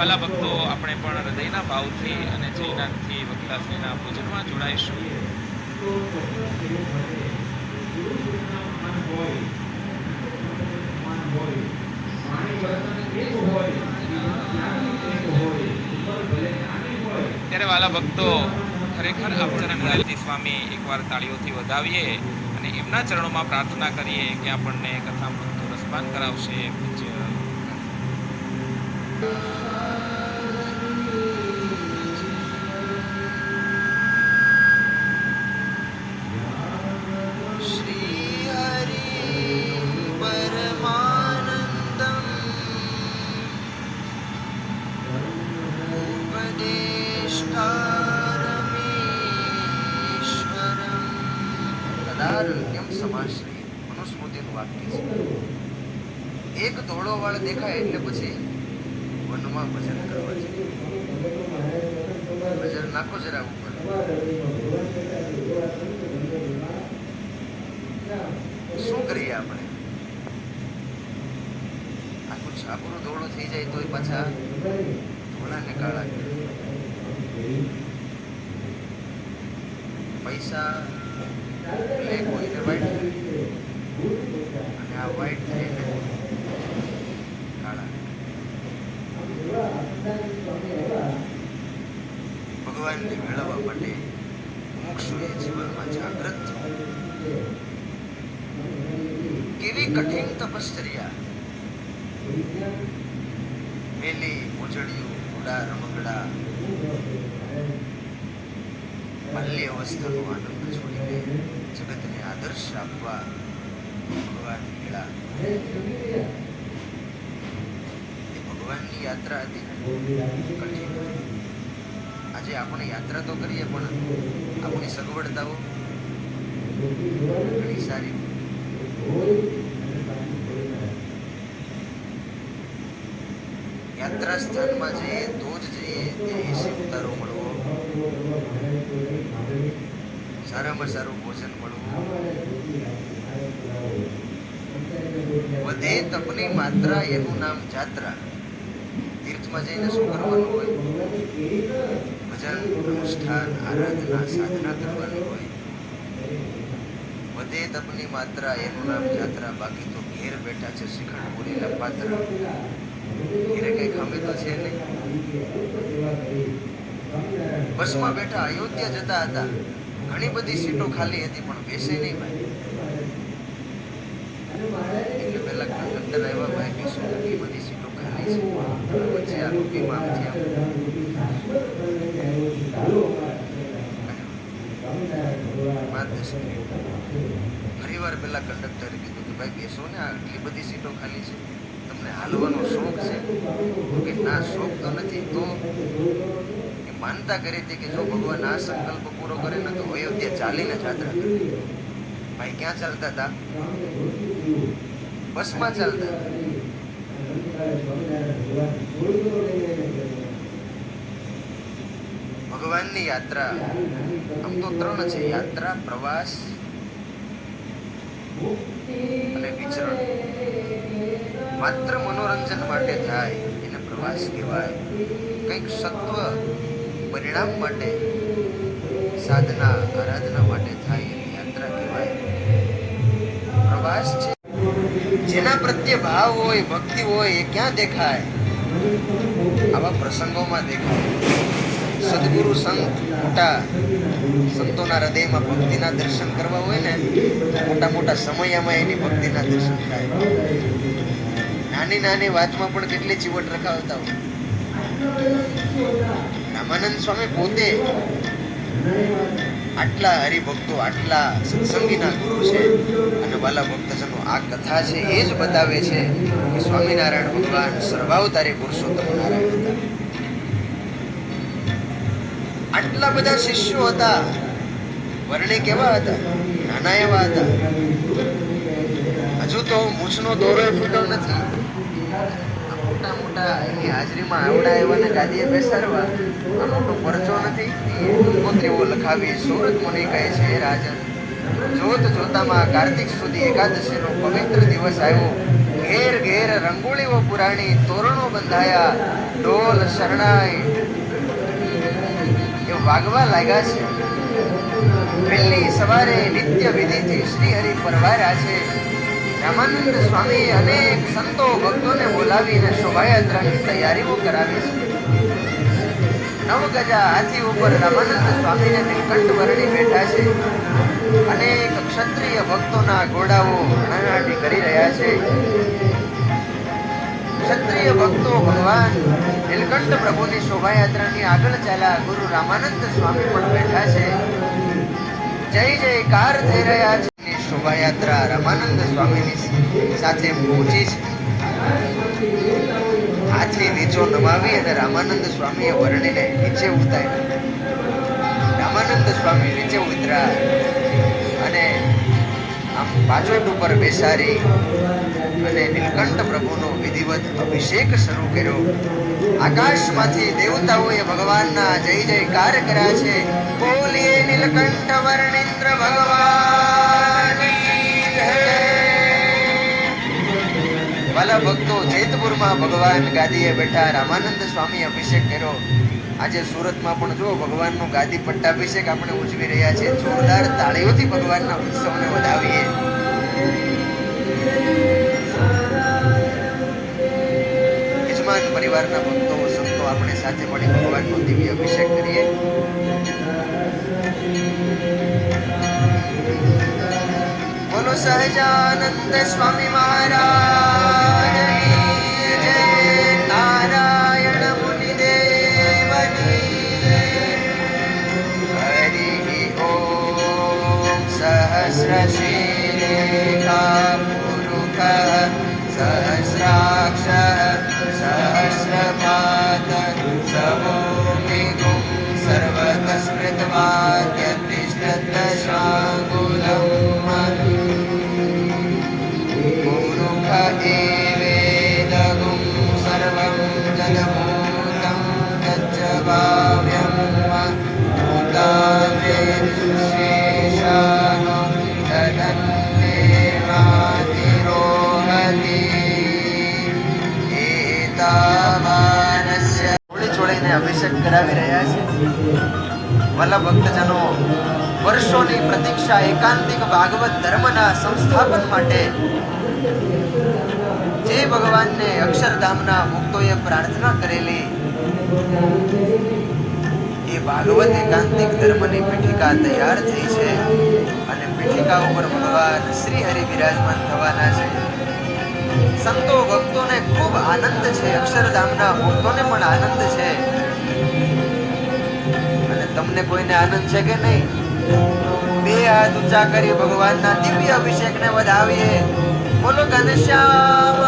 વાલા ભક્તો આપણે પણ હૃદયના ભાવથી અને જયનાથથી વક્તાશ્રીના પૂજનમાં જોડાઈશું. ત્યારે વાલા ભક્તો ખરેખર આપણે સ્વામી એકવાર તાળીઓથી વધાવીએ અને એમના ચરણોમાં પ્રાર્થના કરીએ કે આપણને કથામૃતનું રસપાન કરાવશે. પૂજ્ય કદારોગ્યમ સમાશ્રી મનુસ્મૃતિનું વાક્ય છે એક ધોળો વાળ દેખાય એટલે પછી વનમાં ભજન કરવા છે. ભજન નાખો જરા ઉપર. શું કરીએ આપણે? આખું છાપરું ધોળું થઈ જાય તોય પાછા ધોળા ને કાળા પૈસા બ્લેક હોય ને વ્હાઈટ અને આ વ્હાઈટ થાય ને કાળા ભગવાનને મેળવવા માટે મુક્ષુએ જીવનમાં જાગૃત થવું. કેવી કઠિન તપશ્ચર્યા. મેલી મોજડિયું ઘોડા, રમકડા, બાલ્ય અવસ્થાનો આનંદ છોડીને જગતને આદર્શ આપવા ભગવાન મેળા. ભગવાનની યાત્રા હતી કઠિન. હતી. આપણે યાત્રા તો કરીએ, પણ આપણી સગવડતાઓ ઘણી સારી. યાત્રા સ્થાનમાં જઈએ તો જ જઈએ ત્યાં એસી ઉતારો મળવો. સારામાં સારું ભોજન મળવું. વધે તપની માત્રા, એનું નામ જાત્રા. તીર્થમાં જઈને શું કરવાનું હોય? ભજન અનુષ્ઠાન આરાધના સાધના કરવાની હોય. વધે તપની માત્રા એનું નામ જાત્રા, બાકી તો ઘેર બેઠા છે શ્રીખંડ પૂરીના પાત્ર. ઘેરે કઈ ખામી તો છે નહીં. બસમાં બેઠા અયોધ્યા જતા હતા. ઘણી બધી સીટો ખાલી હતી, પણ બેસે નહીં ભાઈ. એટલે પેલા કંડક્ટર આવ્યા ભાઈ, બેસો, ઘણી બધી સીટો ખાલી છે. વચ્ચે આ રૂપીમાં આમથી ફરી વાર પેલા કંડક્ટરે કીધું કે ભાઈ બેસો ને આટલી બધી સીટો ખાલી છે. તમને હાલવાનો શોખ છે? કે ના, શોખ તો નથી, તો એ માનતા કરી હતી કે જો ભગવાન આ સંકલ્પ પૂરો કરે ને તો અયોધ્યા ચાલીને જાત્રા કરે. ભાઈ ક્યાં ચાલતા હતા બસમાં ચાલતા હતા. ભગવાનની યાત્રા. આમ તો ત્રણ છે, યાત્રા, પ્રવાસ અને વિચરણ. માત્ર મનોરંજન માટે થાય, એને પ્રવાસ કહેવાય. કંઈક સત્વ પરિણામ માટે, સાધના, આરાધના માટે થાય, એની યાત્રા કહેવાય. પ્રવાસ છે. જેના પ્રત્યે ભાવ હોય, ભક્તિ હોય, એ ક્યાં દેખાય? આવા પ્રસંગોમાં દેખાય. સદગુરુ સંત મોટા સંતોના હૃદયમાં ભક્તિના દર્શન કરવા હોય ને મોટા મોટા સમયમાં એની ભક્તિના દર્શન થાય. નાની નાની વાતમાં પણ કેટલી ચીવટ રખાવતા હોય. રામાનંદ સ્વામી પોતે આટલા હરિભક્તો, આટલા સત્સંગીના ગુરુ છે અને વાલા ભક્તજનો આ કથા છે એ જ બતાવે છે કે સ્વામિનારાયણ ભગવાન સર્વાવતારી પુરુષોત્તમ નારાયણ. આટલા બધા શિષ્યો હતા. વર્ણે કેવા હતા? નાના એવા હતા. હજુ તો મૂછનો દોરો ફૂટ્યો નથી. મોટા મોટા એની હાજરીમાં આવડા એવાને ગાદીએ બેસાડવા. આ મોટો પરચો નથી. કોતરીઓ લખાવી સુરત મુનિ કહે છે "હે રાજન, જોત જોતામાં કાર્તિક સુધી એકાદશીનો પવિત્ર દિવસ આવ્યો. ઘેર ઘેર રંગોળીઓ પુરાણી તોરણો બંધાયા. ઢોલ શરણાઈ વાગવા લાગ્યા છે. વહેલી સવારે નિત્ય વિધિથી શ્રી હરિ પરવાર્યા છે રામાનંદ સ્વામી અનેક સંતો ભક્તોને બોલાવીને શોભાયાત્રાની તૈયારીઓ કરાવી છે. નવ ગજા હાથી ઉપર રામાનંદ સ્વામીને નીલકંઠ વરણી બેઠા છે. અનેક ક્ષત્રિય ભક્તોના ઘોડાઓ હણાહણાટી કરી રહ્યા છે. ક્ષત્રિય ભક્તો ભગવાન નીલકંઠ પ્રભુની શોભાયાત્રાની આગળ ચાલ્યા ગુરુ રામાનંદ સ્વામી પણ બેઠા છે. જય જયકાર થઈ રહ્યા છે. શોભાયાત્રા રામાનંદ સ્વામીની સાથે પહોંચી છે. હાથી નીચો નમાવી અને રામાનંદ સ્વામીએ વર્ણીને નીચે ઉતાર્યા. રામાનંદ સ્વામી નીચે ઉતર્યા. અને આમ ઉપર બેસાડી અને નીલકંઠ પ્રભુનો વિધિવત અભિષેક શરૂ કર્યો. આકાશમાંથી દેવતાઓએ ભગવાનના જય જયકાર કર્યા છે. બોલીએ નીલકંઠ વર્ણિન્દ્ર ભગવાન. વાલા ભક્તો જેતપુરમાં ભગવાન ગાદીએ બેઠા રામાનંદ સ્વામી અભિષેક કર્યો. આજે સુરતમાં પણ જો ભગવાનનો ગાદી પટ્ટાભિષેક આપણે ઉજવી રહ્યા છીએ. જોરદાર તાળીઓથી ભગવાનના ઉત્સવને વધાવીએ. યજમાન પરિવારના ભક્તો, સંતો આપણે સાથે મળી ભગવાનનો દિવ્ય અભિષેક કરીએ. બોલો સહજાનંદ સ્વામી મહારાજ. शीले सहस्राक्ष सहस्रपाद सभोपि गु सर्वस्मृतवाद्य एवेदगुं सर्वं जलमूलं च काव्यं भोता કરાવી રહ્યા છે. વલ્લભ ભક્તજનો, વર્ષોની પ્રતીક્ષા એકાંતિક ભાગવત ધર્મના સંસ્થાપન માટે જે ભગવાનને અક્ષરધામના ભક્તોએ પ્રાર્થના કરેલી, એ ભાગવત એકાંતિક ધર્મની પીઠિકા તૈયાર થઈ છે અને પીઠિકા ઉપર ભગવાન શ્રી હરિ બિરાજમાન થવાના છે. સંતો ભક્તોને ખૂબ આનંદ છે, અક્ષરધામના ભક્તોને પણ આનંદ છે. તમને કોઈને આનંદ છે કે નહીં? બે હાથ ઊંચા કરી ભગવાનના દિવ્ય અભિષેકને વધાવીએ. બોલો ઘનશ્યામ.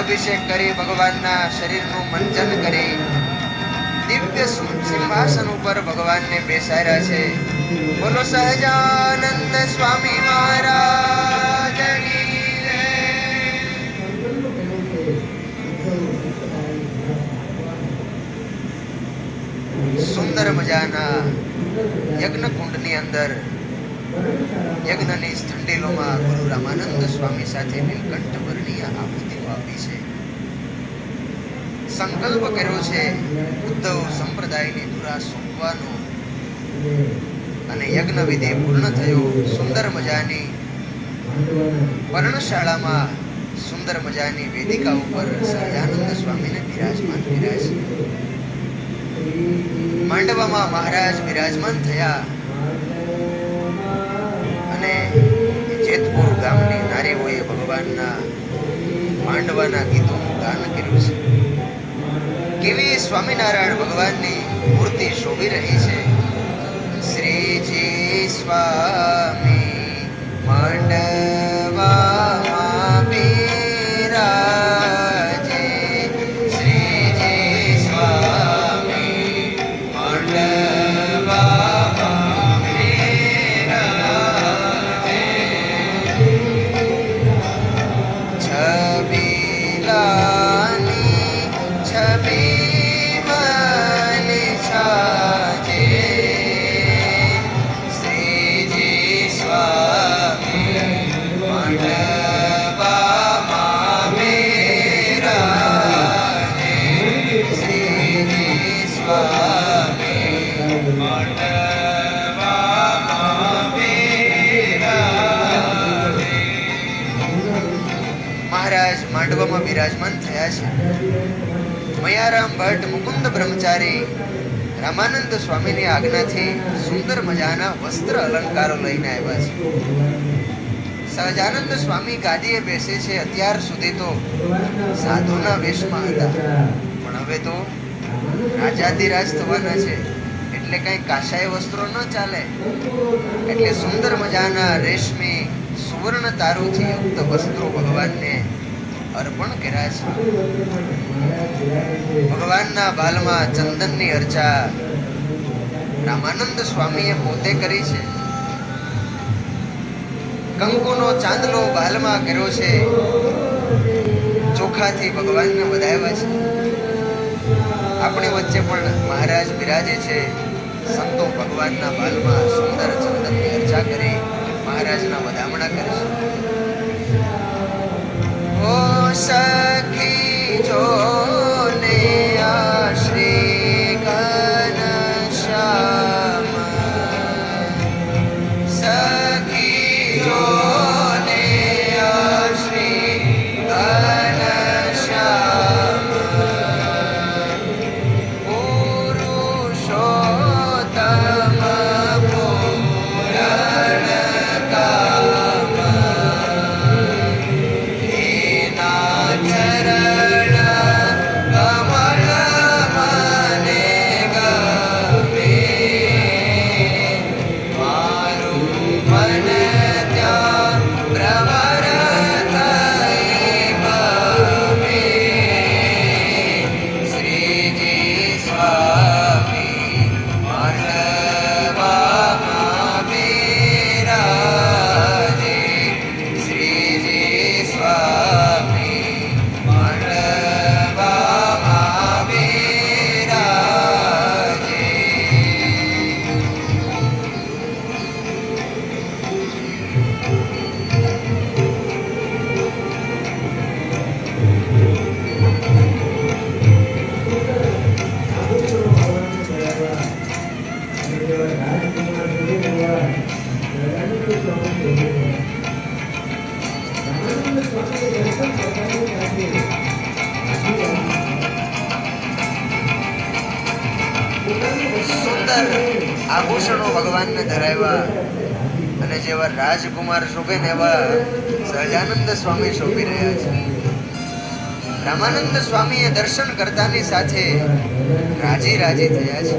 અભિષેક કરી ભગવાનના શરીરનું મંચન કરી દિવ્ય સિંહાસન ઉપર ભગવાનને બેસાડ્યા છે. બોલો સહજાનંદ સ્વામી મહારાજ સુંદર મજાના યજ્ઞ કુંડની અંદર યજ્ઞની સ્થંડેલોમાં ગુરુ રામાનંદ સ્વામી સાથે નીલકંઠ વર્ણીય આહુતિ. આપી છે. સંકલ્પ કર્યો છે ઉદ્ધવ સંપ્રદાયને ધુરા સોંપવાનો અને યજ્ઞ વિધિ પૂર્ણ થયો. સુંદર મજાની પર્ણશાળામાં સુંદર મજાની વેદિકા ઉપર સહજાનંદ સ્વામીને બિરાજમાન બિરાજ માંડવામાં મહારાજ બિરાજમાન થયા. અને જેતપુર ગામની નારીઓએ ભગવાનના માંડવાના ગીતોનું ગાન કર્યું છે. કેવી સ્વામિનારાયણ ભગવાનની મૂર્તિ શોભી રહી છે. શ્રીજી સ્વામી બિરાજમાન થયા છે. મયારામ ભટ્ટ, મુકુંદ બ્રહ્મચારી, રામાનંદ સ્વામીની આજ્ઞાથી સુંદર મજાના વસ્ત્ર અલંકારો લઈને આવ્યા છે. સહજાનંદ સ્વામી ગાદીએ બેસે છે અત્યાર સુધી તો સાધુના વેશમાં હતા. પણ હવે તો રાજાધિરાજ થવાના છે. એટલે કઈ કાશાય વસ્ત્રો ન ચાલે. એટલે સુંદર મજાના રેશમી સુવર્ણ તારુથી યુક્ત વસ્ત્રો ભગવાનને અર્પણ કર્યા છે. ભગવાનના બાલમાં ચંદનની અર્ચા રામાનંદ સ્વામીએ પોતે કરી છે. કંકુનો ચાંદલો બાલમાં કર્યો છે. ચોખાથી ભગવાનને વધાવ્યા છે. આપણી વચ્ચે પણ મહારાજ બિરાજે છે. સંતો ભગવાનના બાલમાં સુંદર ચંદનની અર્ચા કરી મહારાજના વધામણા કરે છે. ઓ સખી જોને શોભે એવા સહજાનંદ સ્વામી શોભી રહ્યા છે. રામાનંદ સ્વામીએ દર્શન કરતાની સાથે રાજી રાજી થયા છે.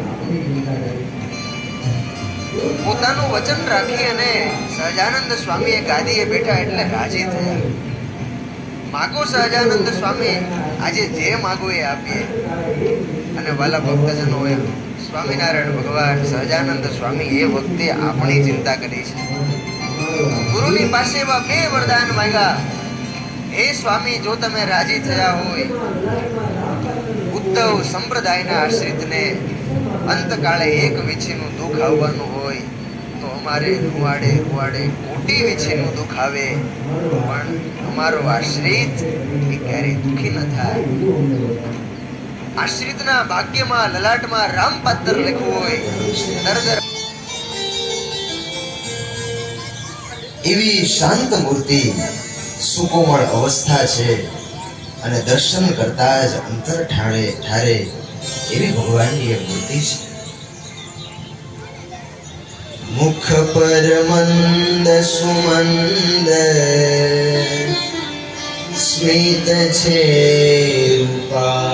પોતાનું વચન રાખી અને સહજાનંદ સ્વામીએ ગાદીએ બેઠા એટલે રાજી થયા. માગો સહજાનંદ સ્વામી આજે જે માગો એ આપીએ. અને વાલા ભક્તજનો એમ, સ્વામિનારાયણ ભગવાન સહજાનંદ સ્વામી એ વખતે આપણી ચિંતા કરી છે. ગુરુની પાસે એવા બે વરદાન માંગ્યા. હે સ્વામી, જો તમે રાજી થયા હોય ઉદ્ધવ સંપ્રદાયના આશ્રિતને અંતકાળે એક વીછીનું દુઃખ આવવાનું હોય, તો અમારે રૂવાડે રૂવાડે મોટી વીછીનું દુઃખ આવે. પણ અમારો આશ્રિત એ ક્યારેય દુઃખી ન થાય. આશ્રિતના ભાગ્યમાં લલાટમાં રામ પાત્ર લખવું હોય દરદર એવી શાંત મૂર્તિ, સુકોમળ અવસ્થા છે અને દર્શન કરતા જ અંતર ઠાણે ઠારે એવી ભગવાનની એક મૂર્તિ છે. મુખ પર મંદ સુમંદ, સ્મિત છે રૂપાળું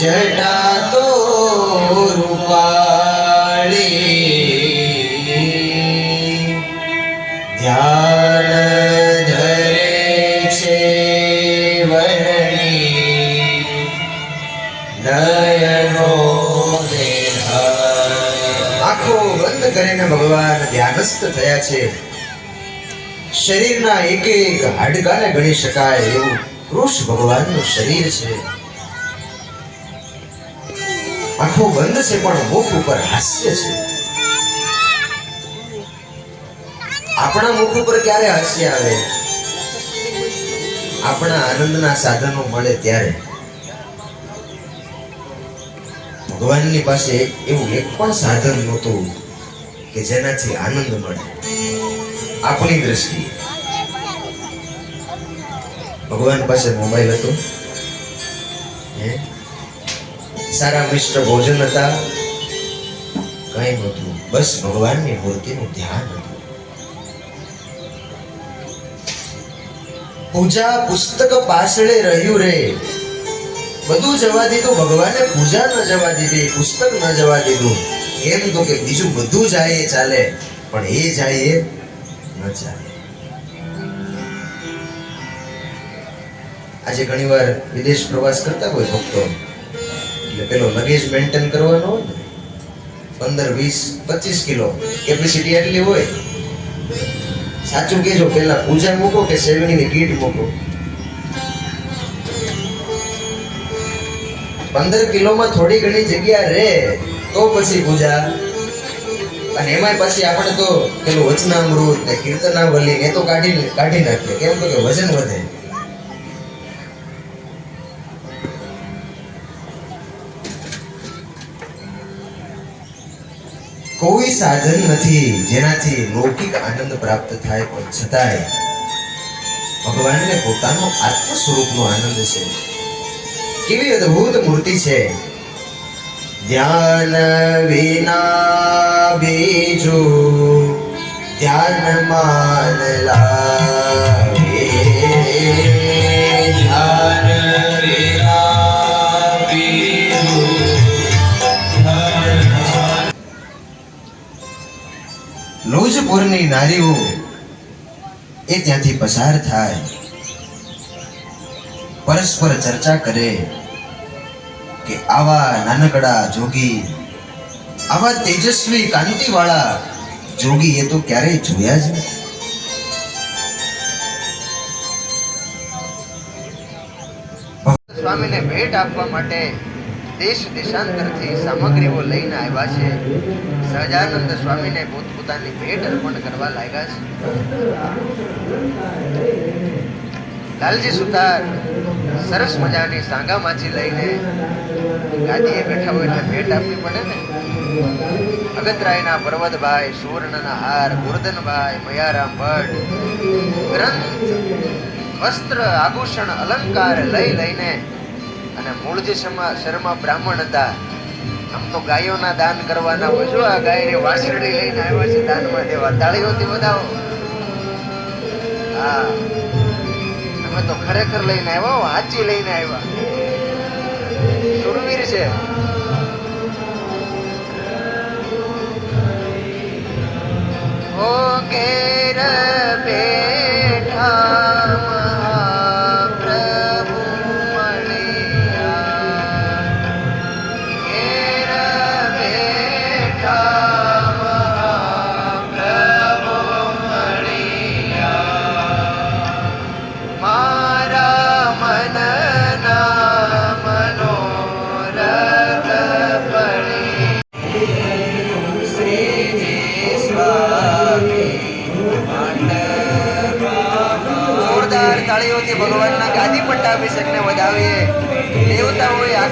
જટા તો રૂપાળી. ધ્યાન ધરે છે વરણી. નયનો આંખો બંધ કરીને ભગવાન ધ્યાનસ્થ થયા છે. શરીરના એક એક હાડકાને ગણી શકાય એવું કૃષ ભગવાનનું શરીર છે. આંખો બંધ છે, પણ મુખ ઉપર હાસ્ય છે. આપણા મુખ ઉપર ક્યારે હાસ્ય આવે? આપણા આનંદના સાધનો મળે ત્યારે. ભગવાનની પાસે એવું એક પણ સાધન નહોતું કે જેનાથી આનંદ મળે. આપણી દ્રષ્ટિએ ભગવાન પાસે મોબાઈલ હતો? સારા મિષ્ટ ભોજન હતા. કઈ નહોતું. બસ ભગવાનની મૂર્તિનું ધ્યાન હતું. પૂજા પુસ્તક પાછળે રહ્યું રે. બધું જવા દીધું. ભગવાને પૂજા ન જવા દીધી, પુસ્તક ન જવા દીધું. એમ તો કે બીજું બધું જાય એ ચાલે, પણ એ જાય ન ચાલે. આજે ઘણીવાર વિદેશ પ્રવાસ કરતા હોય ભક્તો. એટલે પેલો લગેજ મેન્ટેન કરવાનો હોય ને, પંદર, વીસ, પચીસ કિલો કેપેસિટી એટલી હોય, સાચું કેજો પેલા પૂજા મૂકો કે સેવણીની કીટ મૂકો? પંદર કિલોમાં થોડી ઘણી જગ્યા રહે, તો પછી પૂજા. અને એમાંય પછી આપણે તો પેલું વચનામૃત ને કીર્તનાવલી એ તો કાઢી કાઢી નાખીએ. કેમ તો કે વજન વધે. કોઈ સાધન નથી જેનાથી લૌકિક આનંદ પ્રાપ્ત થાય, પણ છતાંય ભગવાનને પોતાનો આત્મ સ્વરૂપનો આનંદ છે. કેવી અદ્ભુત મૂર્તિ છે. ધ્યાન વિના બીજું ધ્યાન માન લાગે. લોજપુરની નારીઓ એ ત્યાંથી પસાર થાય. પરસ્પર ચર્ચા કરે કે આવા નાનકડા જોગી, આવા તેજસ્વી કાંતિવાળા જોગી એ તો ક્યારેય જોયા જ નથી. સ્વામીને ભેટ આપવા માટે દેશ દેશાંતરથી સામગ્રીઓ લઈને આવ્યા છે. સહજાનંદ સ્વામીને પોતપોતાની ભેટ અર્પણ કરવા લાગ્યા છે. લાલજી સુતાર સરસ મજાની સાંગા માછી લઈને ગાદીએ બેઠા હોય એટલે ભેટ આપવી પડે ને? અગતરાયના પર્વતભાઈ, સુવર્ણના હાર ગુરદનભાઈ મયારામ ભટ્ટ, ગ્રંથ, વસ્ત્ર, આભૂષણ, અલંકાર લઈ લઈને અને મૂળજી શર્મા બ્રાહ્મણ હતા આમ તો ગાયોના દાન કરવાના હોય જો આ ગાયની વાસરડી લઈને આવ્યા છે દાનમાં. દેવા તાળીઓથી વધાવો. હા. તમે તો ખરેખર લઈને આવ્યા હો, હાચી લઈને આવ્યા. સુરવીર છે. ઓ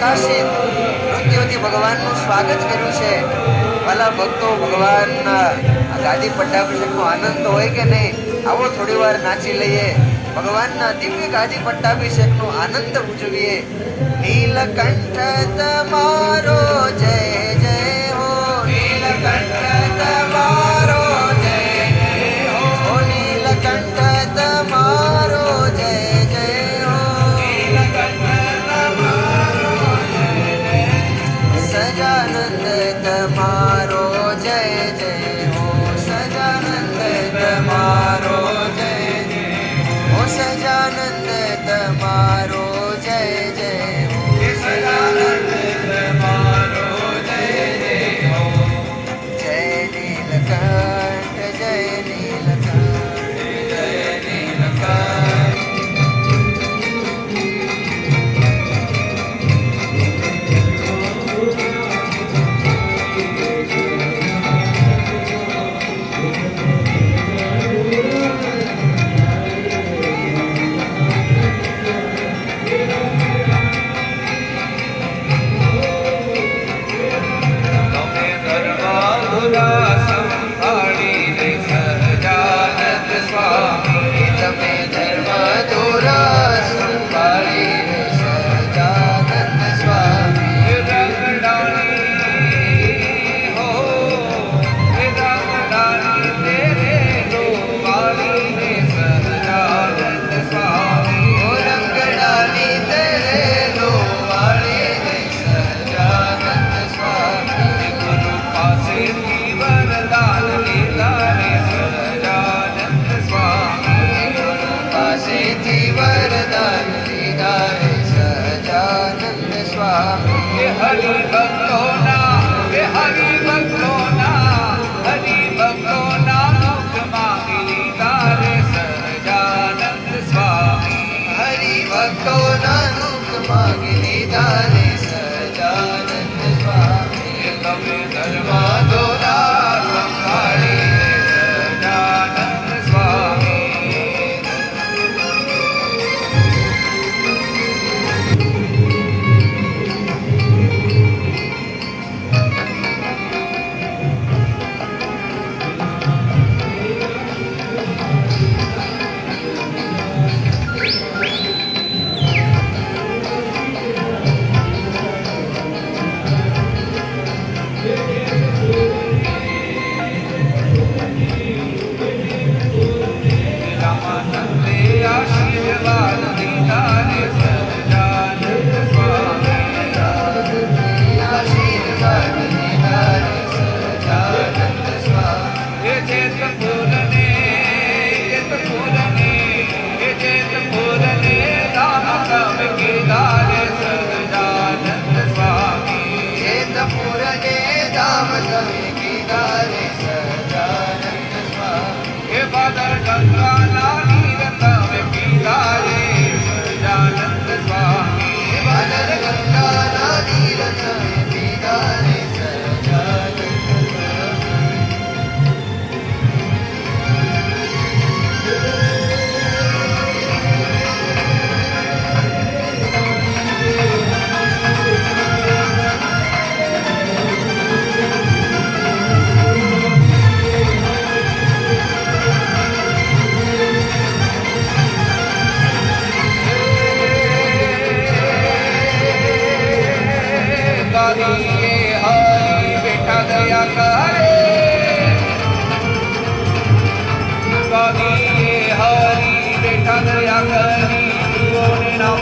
પ્રકાશિત નૃત્યોથી ભગવાનનું સ્વાગત કર્યું છે ભલા ભક્તો ભગવાનના ગાદી પટ્ટાભિષેકનો આનંદ હોય કે નહીં, આવો થોડી વાર નાચી લઈએ. ભગવાનના દિવ્ય ગાદી પટ્ટાભિષેકનો આનંદ ઉજવીએ. નીલકંઠ તમારો જય જય હો. નીલકંઠ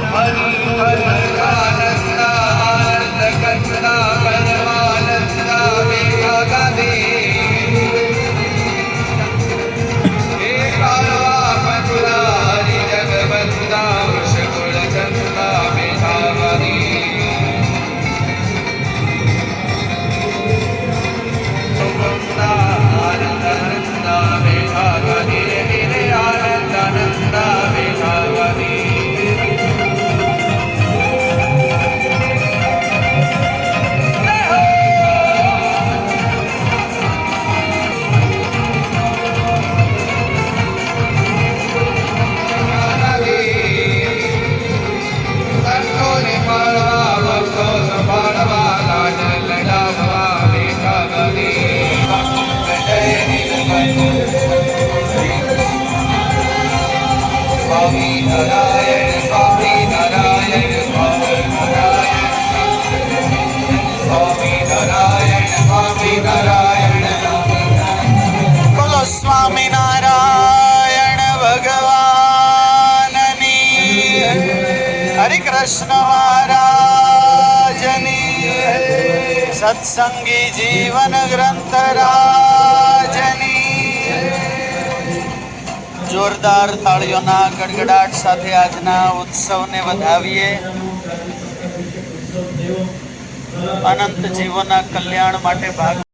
Hari Hari Hari સત્સંગી જીવન ગ્રંથ રાજની જોરદાર તાળીઓના ગડગડાટ સાથે આજના ઉત્સવને વધાવીએ. અનંત જીવોના કલ્યાણ માટે ભાગ